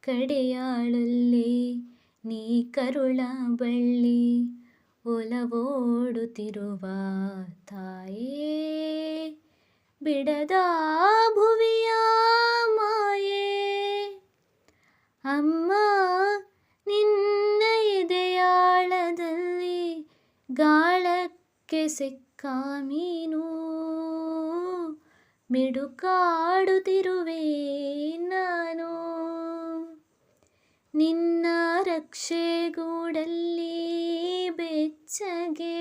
ಕಡೆಯಾಳಲ್ಲಿ ನೀ ಕರುಳ ಬಳ್ಳಿ ಒಲವೋಡುತ್ತಿರುವ ತಾಯೇ, ಬಿಡದ ಭುವಿಯ ಮಾಯೇ. ಅಮ್ಮ, ನಿನ್ನ ಎದೆಯಾಳದಲ್ಲಿ ಗಾಳಕ್ಕೆ ಸಿಕ್ಕ ಮೀನು, ಮಿಡುಕಾಡುತ್ತಿರುವೆ. ನಿನ್ನ ರಕ್ಷೆಗೂಡಲ್ಲಿ ಬೆಚ್ಚಗೆ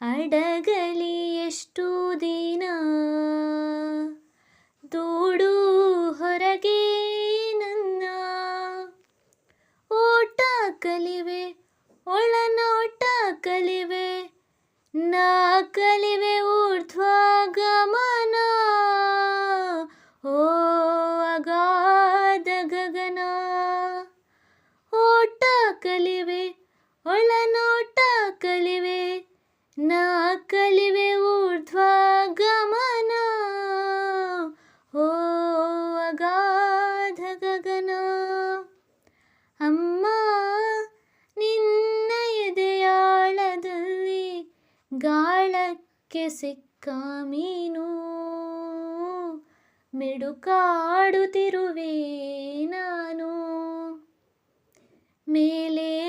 ಅಡಗಲಿ ಎಷ್ಟು ದಿನ? ದೂಡು ಹೊರಗೆ ನನ್ನ ಓಟ ಕಲಿವೆ, ಒಳನೋಟ ಕಲಿವೆ, ನಾ ಕಲಿವೆ ಕಲಿವೆ ಒಳನೋಟ ಕಲಿವೆ ನಾ ಕಲಿವೆ ಊರ್ಧ್ವ ಗಮನ ಓ ಅಗಾಧ ಗಗನ. ಅಮ್ಮ, ನಿನ್ನ ಎದೆಯಾಳದಲ್ಲಿ ಗಾಳಕ್ಕೆ ಸಿಕ್ಕ ಮೀನು. ಮಿಡುಕಾಡುತ್ತಿರುವೆ ನಾನು. ಮೇಲೆ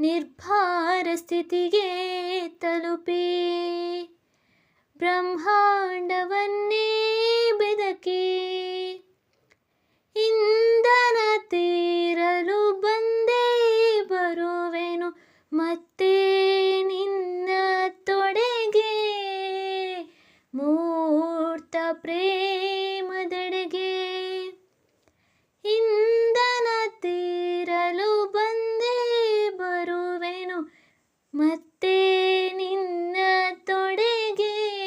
ನಿರ್ಭಾರ ಸ್ಥಿತಿಗೆ ತಲುಪಿ. ಬ್ರಹ್ಮಾಂಡವನ್ನೇ ಬೆದಕಿ. ಇಂಧನ ತೀರಲು ಬಂದೇ ಬರುವೆನು ಮತ್ತೆ ನಿನ್ನ ತೊಡೆಗೆ. ಮೂರ್ತ ಪ್ರೇಮದೆಡೆಗೆ ಮತ್ತೆ ನಿನ್ನ ತೊಡೆಗೆ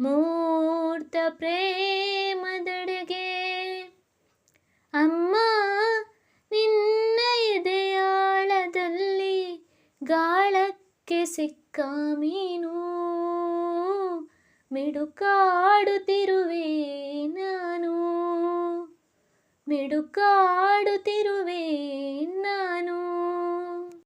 ಮೂರ್ತ ಪ್ರೇಮದಡೆಗೆ. ಅಮ್ಮ ನಿನ್ನ ಎದೆಯಾಳದಲ್ಲಿ ಗಾಳಕ್ಕೆ ಸಿಕ್ಕ ಮೀನು. ಮಿಡುಕಾಡುತ್ತಿರುವೆ ನಾನು. ಮಿಡುಕಾಡುತ್ತಿರುವೆ